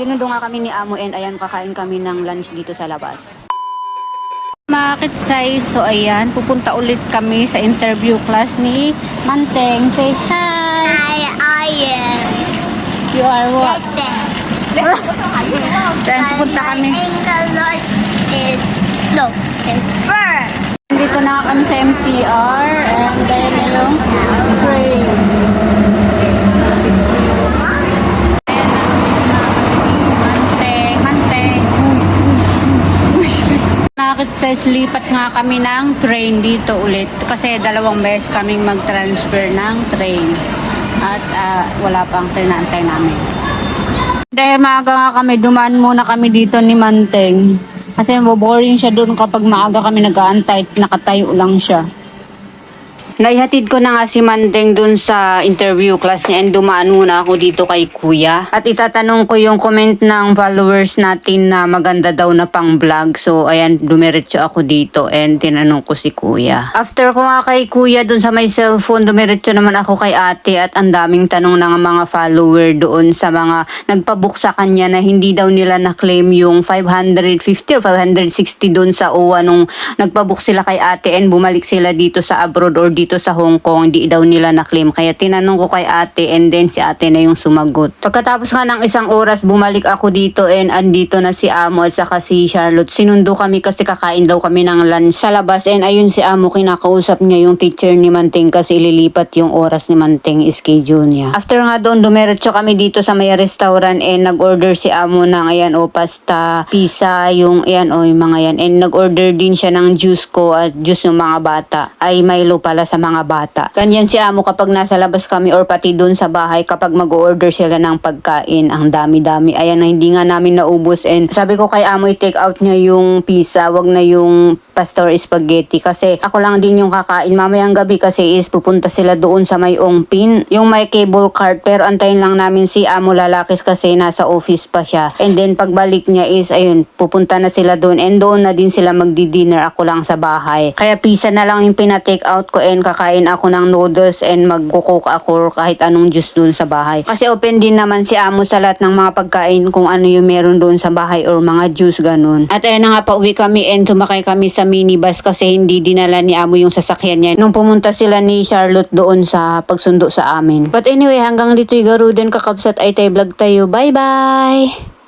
Sinundo nga kami ni Amo and ayan, kakain kami ng lunch dito sa labas. Market size. So, ayan. Pupunta ulit kami sa interview class ni Manteng. Say hi. I, I am You are what? Saan pupunta kami? English is no, is bird. Dito na kami sa MTR and then yung Bakit sa lipat nga kami ng train dito ulit kasi dalawang beses kaming mag-transfer ng train at ah, wala pang trinaantay namin. Dahil maaga nga kami, dumaan muna kami dito ni Manteng. Kasi boring siya doon kapag maaga kami nag-aantay, nakatayo lang siya. Naihatid ko na nga si Mandeng dun sa interview class niya and dumaan muna ako dito kay Kuya. At itatanong ko yung comment ng followers natin na maganda daw na pang vlog. So ayan, dumiretso ako dito and tinanong ko si Kuya. After ko nga kay Kuya dun sa may cellphone, dumiretso naman ako kay ate at ang daming tanong ng mga follower doon sa mga nagpabook sa kanya na hindi daw nila na-claim yung 550 or 560 doon sa OWA nung nagpabook sila kay ate and bumalik sila dito sa abroad or dito sa Hong Kong, hindi daw nila na-claim. Kaya tinanong ko kay ate and then si ate na yung sumagot. Pagkatapos nga ng isang oras, bumalik ako dito and andito na si Amo at saka si Charlotte. Sinundo kami kasi kakain daw kami ng lunch sa labas and ayun si Amo kinakausap niya yung teacher ni Manting kasi ililipat yung oras ni Manting schedule niya. After nga doon, dumiretso kami dito sa may restaurant and nag-order si Amo ng ayan o pasta, pizza, yung ayan o yung mga yan. And nag-order din siya ng juice ko at juice ng mga bata. Ay Milo pala sa mga bata. Ganyan si Amo kapag nasa labas kami or pati doon sa bahay kapag mag-order sila ng pagkain. Ang dami-dami. Ayan na hindi nga namin naubos and sabi ko kay Amo i-take out niya yung pizza, wag na yung pasta or spaghetti. Kasi ako lang din yung kakain mamayang gabi kasi is pupunta sila doon sa may ongpin. Yung may cable cart pero antayin lang namin si Amo Lalakis kasi nasa office pa siya. And then pagbalik niya is ayun pupunta na sila doon. And doon na din sila magdi-dinner ako lang sa bahay. Kaya pizza na lang yung pina-take out ko and kakain ako ng noodles and magkukook ako kahit anong juice doon sa bahay. Kasi open din naman si Amo sa lahat ng mga pagkain kung ano yung meron doon sa bahay or mga juice ganun. At ayun na nga pauwi kami and sumakay kami sa minibus kasi hindi dinala ni Amo yung sasakyan niya nung pumunta sila ni Charlotte doon sa pagsundo sa amin. But anyway, hanggang dito'y garuden kakabsat ay tay vlog tayo. Bye-bye!